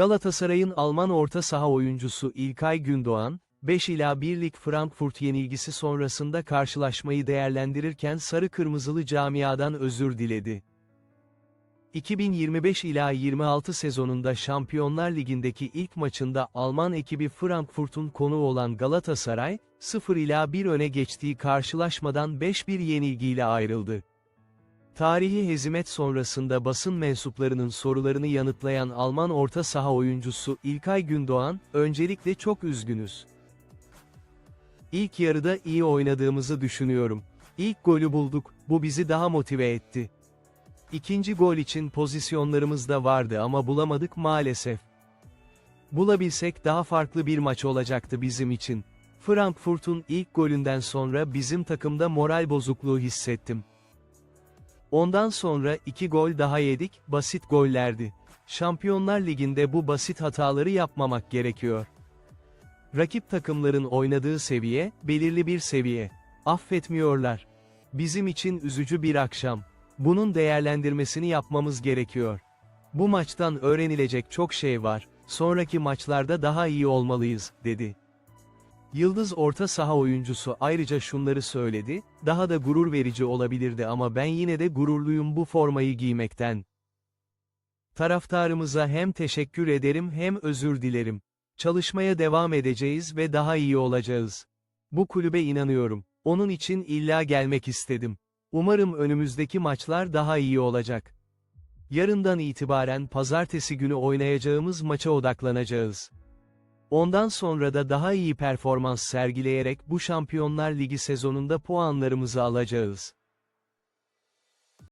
Galatasaray'ın Alman orta saha oyuncusu İlkay Gündoğan, 5 ila 1 lig Frankfurt yenilgisi sonrasında karşılaşmayı değerlendirirken sarı kırmızılı camiadan özür diledi. 2025 ila 26 sezonunda Şampiyonlar Ligi'ndeki ilk maçında Alman ekibi Frankfurt'un konuğu olan Galatasaray, 0 ila 1 öne geçtiği karşılaşmadan 5-1 yenilgiyle ayrıldı. Tarihi hezimet sonrasında basın mensuplarının sorularını yanıtlayan Alman orta saha oyuncusu İlkay Gündoğan, öncelikle çok üzgünüz. İlk yarıda iyi oynadığımızı düşünüyorum. İlk golü bulduk, bu bizi daha motive etti. İkinci gol için pozisyonlarımız da vardı ama bulamadık maalesef. Bulabilsek daha farklı bir maç olacaktı bizim için. Frankfurt'un ilk golünden sonra bizim takımda moral bozukluğu hissettim. Ondan sonra iki gol daha yedik, basit gollerdi. Şampiyonlar Ligi'nde bu basit hataları yapmamak gerekiyor. Rakip takımların oynadığı seviye, belirli bir seviye. Affetmiyorlar. Bizim için üzücü bir akşam. Bunun değerlendirmesini yapmamız gerekiyor. Bu maçtan öğrenilecek çok şey var, sonraki maçlarda daha iyi olmalıyız, dedi. Yıldız orta saha oyuncusu ayrıca şunları söyledi, daha da gurur verici olabilirdi ama ben yine de gururluyum bu formayı giymekten. Taraftarımıza hem teşekkür ederim hem özür dilerim. Çalışmaya devam edeceğiz ve daha iyi olacağız. Bu kulübe inanıyorum. Onun için illa gelmek istedim. Umarım önümüzdeki maçlar daha iyi olacak. Yarından itibaren pazartesi günü oynayacağımız maça odaklanacağız. Ondan sonra da daha iyi performans sergileyerek bu Şampiyonlar Ligi sezonunda puanlarımızı alacağız.